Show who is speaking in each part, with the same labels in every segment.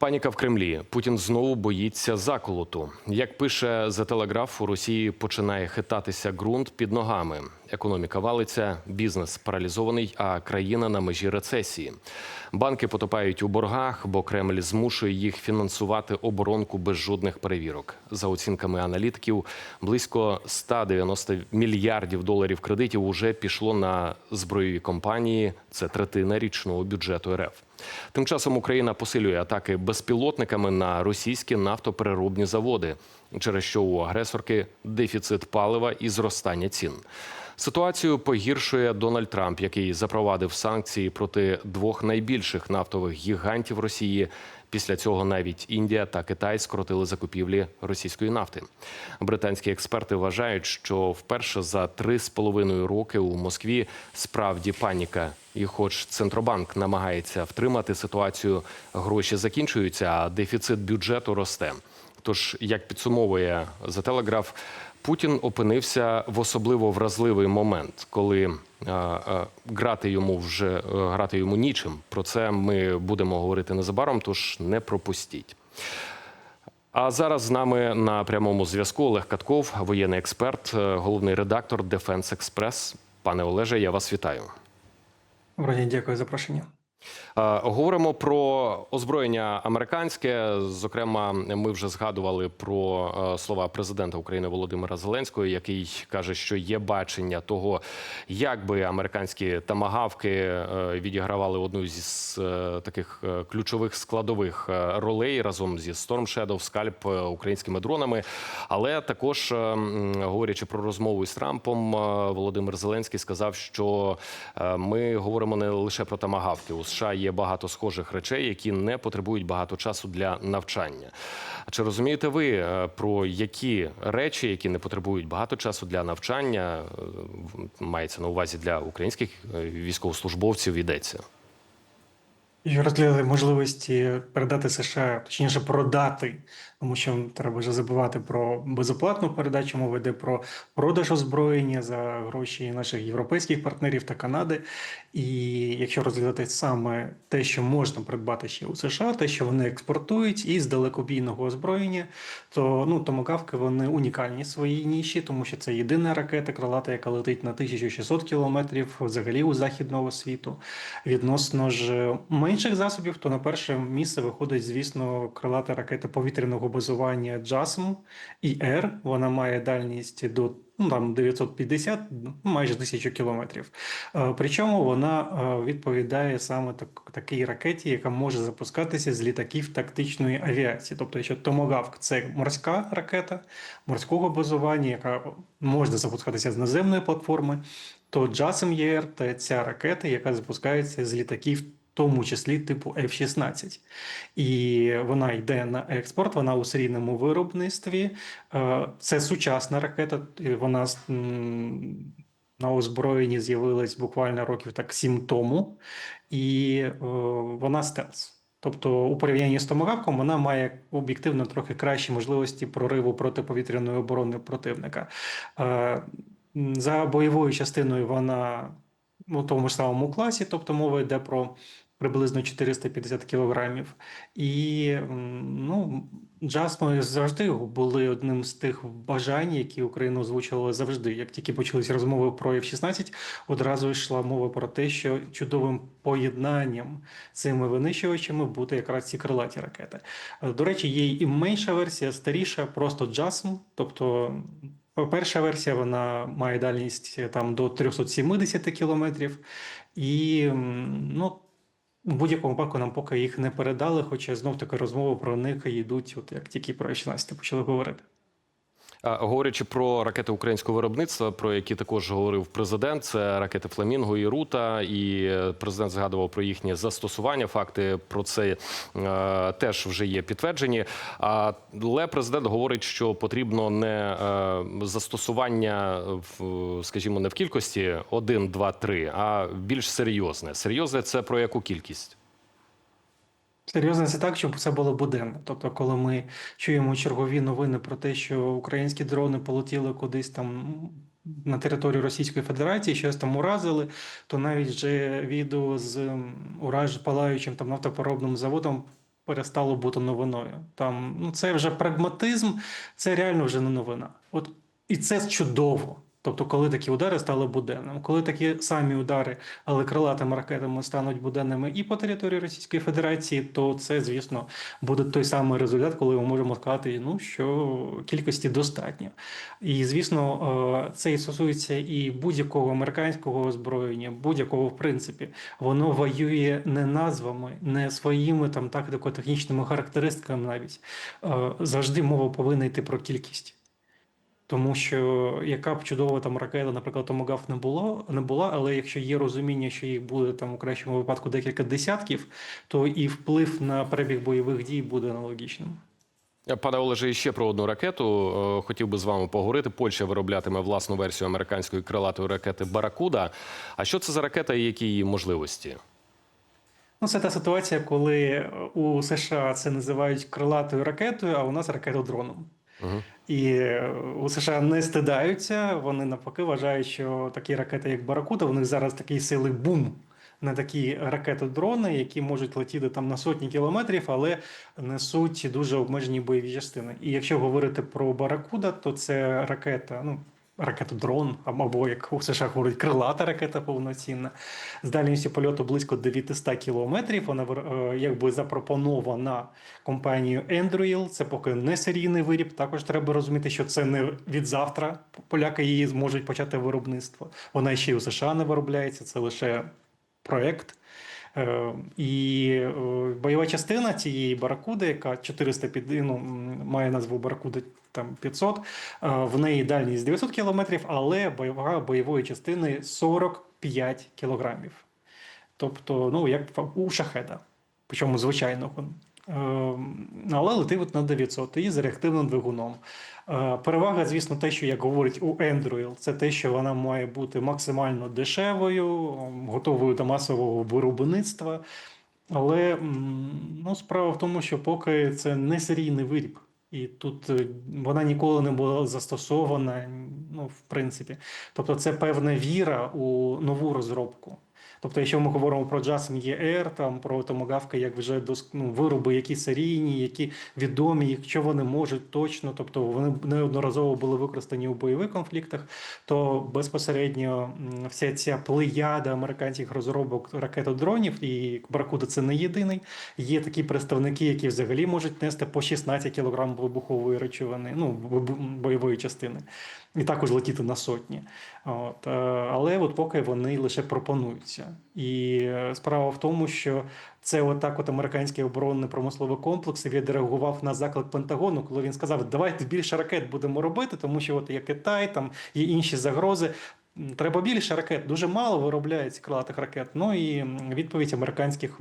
Speaker 1: Паніка в Кремлі. Путін знову боїться заколоту. Як пише за телеграф, у Росії починає хитатися ґрунт під ногами. Економіка валиться, бізнес паралізований, а країна на межі рецесії. Банки потопають у боргах, бо Кремль змушує їх фінансувати оборонку без жодних перевірок. За оцінками аналітиків, близько 190 мільярдів доларів кредитів уже пішло на збройові компанії. Це третина річного бюджету РФ. Тим часом Україна посилює атаки безпілотниками на російські нафтопереробні заводи, через що у агресорки дефіцит палива і зростання цін. Ситуацію погіршує Дональд Трамп, який запровадив санкції проти двох найбільших нафтових гігантів Росії. Після цього навіть Індія та Китай скоротили закупівлі російської нафти. Британські експерти вважають, що вперше за три з половиною роки у Москві справді паніка. І, хоч центробанк намагається втримати ситуацію, гроші закінчуються, а дефіцит бюджету росте. Тож, як підсумовує за телеграф, Путін опинився в особливо вразливий момент, коли е, е, грати йому вже е, грати йому нічим. Про це ми будемо говорити незабаром. Тож не пропустіть. А зараз з нами на прямому зв'язку Олег Катков, воєнний експерт, головний редактор Дефенс Експрес. Пане Олеже, я вас вітаю.
Speaker 2: Вроді, дякую за запрошення.
Speaker 1: Е, Говоримо про озброєння американське. Зокрема, ми вже згадували про е, слова президента України Володимира Зеленського, який каже, що є бачення того, як би американські тамагавки е, відігравали одну зі таких ключових складових ролей разом зі Storm Shadow, скальп українськими дронами. Але також говорячи про розмову із Трампом, Володимир Зеленський сказав, що ми говоримо не лише про тамагавки. У США є багато схожих речей, які не потребують багато часу для навчання. А чи розумієте ви е, про які речі, які не потребують багато часу для навчання, е, мається на увазі для українських е, військовослужбовців йдеться?
Speaker 2: І розглядали можливості передати США, точніше продати, тому що треба вже забувати про безоплатну передачу. Мова йде про продаж озброєння за гроші наших європейських партнерів та Канади. І якщо розглядати саме те, що можна придбати ще у США, те, що вони експортують із далекобійного озброєння, то ну томагавки вони унікальні в своїй ніші, тому що це єдина ракета крилата, яка летить на 1600 кілометрів взагалі у західного світу. Відносно ж менших засобів, то на перше місце виходить, звісно, крилата ракета повітряного базування JASM IR. Вона має дальність до ну, там 950, ну, майже 1000 кілометрів. Е, Причому вона е, відповідає саме так, такій ракеті, яка може запускатися з літаків тактичної авіації. Тобто, якщо Томагавк це морська ракета морського базування, яка може запускатися з наземної платформи, то JASM ER – це ця ракета, яка запускається з літаків. Тому числі типу F-16. І вона йде на експорт, вона у серійному виробництві. Е, Це сучасна ракета, вона на озброєнні з'явилась буквально років так сім тому, і е, вона стелс. Тобто, у порівнянні з томагавком вона має об'єктивно трохи кращі можливості прориву протиповітряної оборони противника. Е, За бойовою частиною вона у тому ж самому класі, тобто мова йде про приблизно 450 кілограмів. І ну, джасми завжди були одним з тих бажань, які Україна озвучувала завжди. Як тільки почалися розмови про F-16, одразу йшла мова про те, що чудовим поєднанням цими винищувачами буде якраз ці крилаті ракети. Е, До речі, є і менша версія, старіша, просто джасм, тобто. Перша версія вона має дальність е, там до 370 кілометрів, і ну, в будь-якому випадку нам поки їх не передали, хоча знов таки розмови про них йдуть, от як тільки про 16 почали говорити.
Speaker 1: А, Говорячи про ракети українського виробництва, про які також говорив президент, це ракети Фламінго і Рута, і е, президент згадував про їхнє застосування. Факти про це е, теж вже є підтверджені. Але президент говорить, що потрібно не е, застосування в, скажімо, не в кількості 1, 2, 3, а більш серйозне. Серйозне це про яку кількість?
Speaker 2: Серйозно, це так, щоб це було буденно. Тобто, коли ми чуємо чергові новини про те, що українські дрони полетіли кудись там на територію Російської Федерації, щось там уразили, то навіть вже відео з ураж палаючим там нафтопереробним заводом перестало бути новиною. Там ну це вже прагматизм, це реально вже не новина. От і це чудово. Тобто, коли такі удари стали буденними, коли такі самі удари, але крилатими ракетами стануть буденними і по території Російської Федерації, то це, звісно, буде той самий результат, коли ми можемо сказати, ну що кількості достатньо. І звісно, е, це і стосується і будь-якого американського озброєння, будь-якого в принципі, воно воює не назвами, не своїми там тактико-технічними характеристиками навіть. Е, Завжди мова повинна йти про кількість. Тому що яка б чудова там ракета, наприклад, Томагав не було, не була, але якщо є розуміння, що їх буде там у кращому випадку декілька десятків, то і вплив на перебіг бойових дій буде аналогічним.
Speaker 1: Пане Олеже, ще про одну ракету е, хотів би з вами поговорити. Польща вироблятиме власну версію американської крилатої ракети Баракуда. А що це за ракета і які її можливості?
Speaker 2: Ну, це та ситуація, коли у США це називають крилатою ракетою, а у нас ракетодроном. І е, у США не стидаються. Вони навпаки вважають, що такі ракети, як Баракуда, у них зараз такий сили бум. На такі ракети-дрони, які можуть летіти там на сотні кілометрів, але несуть дуже обмежені бойові частини. І якщо говорити про Баракуда, то це ракета, ну ракетодрон, або як у США говорять, крилата ракета повноцінна з дальністю польоту близько 900 кілометрів. Вона е, якби запропонована компанією Anduril. Це поки не серійний виріб. Також треба розуміти, що це не від завтра. Поляки її зможуть почати виробництво. Вона ще й у США не виробляється. Це лише проект. Е, І е, бойова частина цієї баракуди, яка 400 під, ну, має назву баракуди там 500, е, в неї дальність 900 кілометрів, але бойова бойової частини 45 кілограмів. Тобто, ну як у шахеда, причому звичайного. Е, Але летить на 900 і з реактивним двигуном. Е, Перевага, звісно, те, що як говорить у Anduril, це те, що вона має бути максимально дешевою, готовою до масового виробництва. Але ну, справа в тому, що поки це не серійний виріб. І тут е, вона ніколи не була застосована, ну, в принципі. Тобто, це певна віра у нову розробку. Тобто, якщо ми говоримо про Jason ER, там про томогавки, як вже ну, вироби, які серійні, які відомі, якщо вони можуть точно, тобто вони неодноразово були використані у бойових конфліктах, то безпосередньо вся ця плеяда американських розробок ракетодронів, і Баракуда це не єдиний. Є такі представники, які взагалі можуть нести по 16 кг вибухової речовини, ну бойової частини, і також летіти на сотні. От, е, але от поки вони лише пропонуються. І е, справа в тому, що це отак, от американський оборонний промисловий комплекс відреагував на заклик Пентагону, коли він сказав: давайте більше ракет будемо робити, тому що от є Китай, там є інші загрози. Треба більше ракет, дуже мало виробляється крилатих ракет. Ну і відповідь американських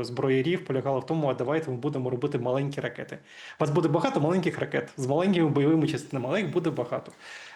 Speaker 2: зброєрів полягала в тому, а давайте ми будемо робити маленькі ракети. У вас буде багато маленьких ракет з маленькими бойовими частинами, але їх буде багато.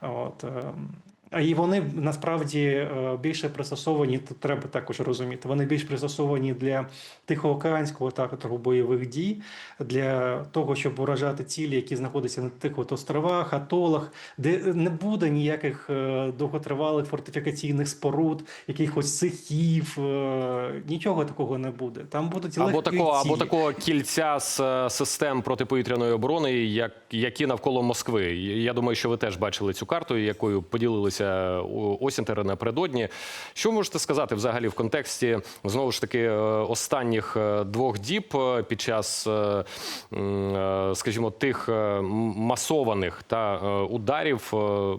Speaker 2: От, ем, і вони насправді е, більше пристосовані, тут треба також розуміти. Вони більш пристосовані для тихоокеанського театру бойових дій, для того, щоб уражати цілі, які знаходяться на тих от островах, атолах, де не буде ніяких е, довготривалих фортифікаційних споруд, якихось цехів, е, нічого такого не буде. Там будуть
Speaker 1: Або
Speaker 2: легкі
Speaker 1: такого, або такого кільця з систем протиповітряної оборони, як які навколо Москви. Я думаю, що ви теж бачили цю карту, якою поділилися у- Осінтери напередодні. Що можете сказати взагалі в контексті знову ж таки е, останніх е, двох діб е, під час, е, е, скажімо, тих е, масованих та е, ударів е,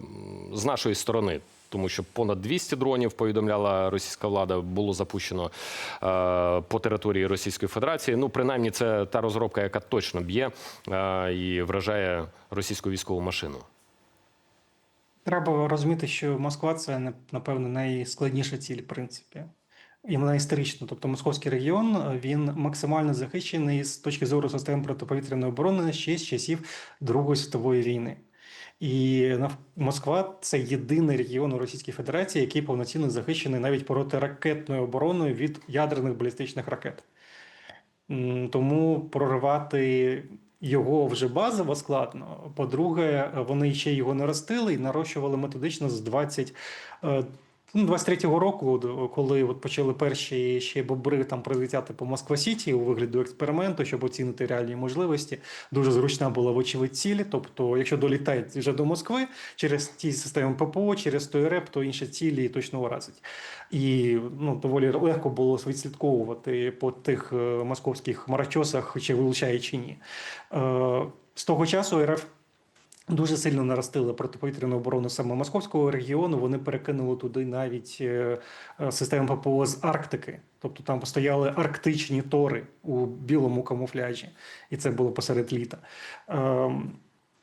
Speaker 1: з нашої сторони? Тому що понад 200 дронів повідомляла російська влада було запущено е, по території Російської Федерації. Ну, принаймні, це та розробка, яка точно б'є е, і вражає російську військову машину.
Speaker 2: Треба розуміти, що Москва це напевно найскладніша ціль, в принципі. І вона історична. Тобто московський регіон е, він максимально захищений з точки зору систем протиповітряної оборони ще з часів Другої світової війни. І Москва це єдиний регіон у Російській Федерації, який повноцінно захищений навіть протиракетною обороною від ядерних балістичних ракет. Тому проривати його вже базово складно. По-друге, вони ще його наростили і нарощували методично з 20. Ну, 23-го року, коли от почали перші ще бобри там прилетяти по Москва-Сіті у вигляді експерименту, щоб оцінити реальні можливості, дуже зручна була вочевидь цілі. Тобто, якщо долітають вже до Москви через ті системи ППО, через той РЕП, то інші цілі точно уразить. І ну, доволі легко було відслідковувати по тих е, московських марачосах, чи вилучає чи ні. Е, з того часу РФ Дуже сильно наростили протиповітряну оборону саме московського регіону. Вони перекинули туди навіть е, е, системи ППО з Арктики. Тобто там стояли арктичні тори у білому камуфляжі, і це було посеред літа. Ем,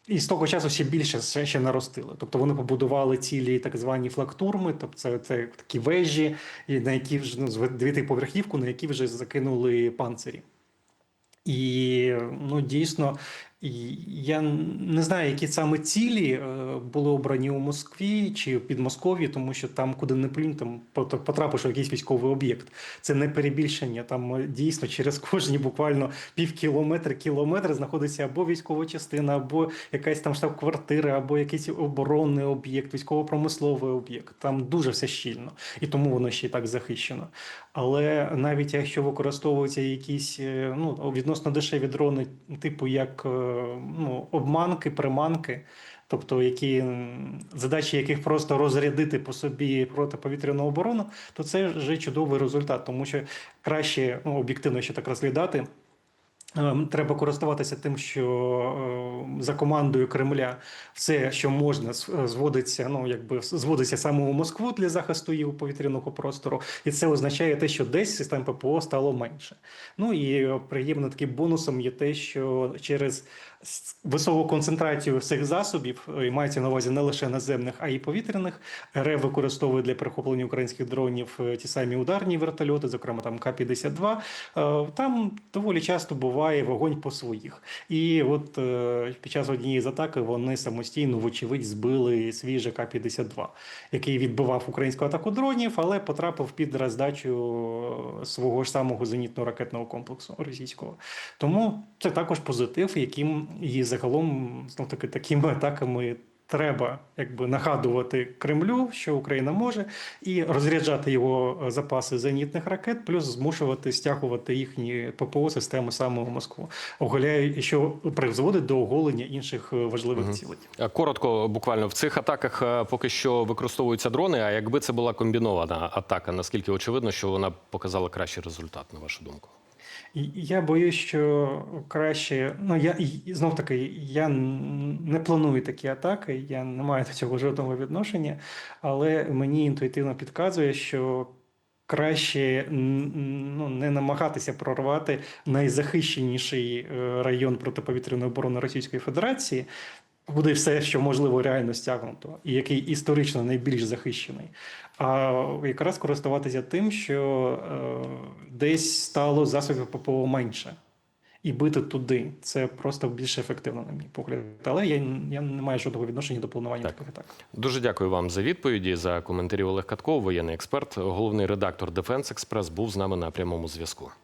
Speaker 2: і з того часу ще більше ще, ще наростили. Тобто вони побудували цілі так звані флактурми, тобто це, це такі вежі, на які вже ну, з дев'ятиповерхівку, на які вже закинули панцирі. І ну дійсно, я не знаю, які саме цілі е, були обрані у Москві чи в Підмосков'ї, тому що там, куди не плюнь, там пот- потрапиш в якийсь військовий об'єкт. Це не перебільшення. Там е, дійсно через кожні буквально пів кілометра, кілометр знаходиться або військова частина, або якась там штаб-квартира, або якийсь оборонний об'єкт, військово-промисловий об'єкт. Там дуже все щільно, і тому воно ще й так захищено. Але навіть якщо використовуються якісь е, ну, відносно дешеві дрони, типу як ну, обманки, приманки, тобто які задачі яких просто розрядити по собі протиповітряну оборону, то це вже чудовий результат, тому що краще ну, об'єктивно ще так розглядати. Ем, Треба користуватися тим, що е, за командою Кремля все, що можна, е, зводиться, ну якби зводиться саме у Москву для захисту її повітряного простору, і це означає те, що десь систем ППО стало менше. Ну і е, приємно таким бонусом є те, що через високу концентрацію цих засобів, е, і мається на увазі не лише наземних, а й повітряних, РФ використовує для перехоплення українських дронів е, ті самі ударні вертольоти, зокрема там К-52. Е, Там доволі часто буває вогонь по своїх. І от під час однієї з атак вони самостійно, вочевидь, збили свій же К-52, який відбивав українську атаку дронів, але потрапив під роздачу свого ж самого зенітно-ракетного комплексу російського. Тому це також позитив, яким і загалом знов таки такими атаками. Треба якби нагадувати Кремлю, що Україна може, і розряджати його е, запаси зенітних ракет, плюс змушувати стягувати їхні ППО системи саме у Москву, оголяє, що призводить до оголення інших е, важливих цілей.
Speaker 1: Е, Коротко, буквально в цих атаках поки що використовуються дрони. А якби це була комбінована атака, наскільки очевидно, що вона показала кращий результат, на вашу думку?
Speaker 2: Я боюсь, що краще. Ну я знов таки я не планую такі атаки, я не маю до цього жодного відношення, але мені інтуїтивно підказує, що краще ну, не намагатися прорвати найзахищеніший е, район протиповітряної оборони Російської Федерації. Куди все, що можливо, реально стягнуто, і який історично найбільш захищений, а якраз користуватися тим, що е, десь стало засобів ППО менше, і бити туди. Це просто більш ефективно, на мій погляд. Але я, я не маю жодного відношення до планування
Speaker 1: Так.
Speaker 2: таких атак.
Speaker 1: Дуже дякую вам за відповіді, за коментарі. Олег Катков, воєнний експерт, головний редактор Дефенс Експрес, був з нами на прямому зв'язку.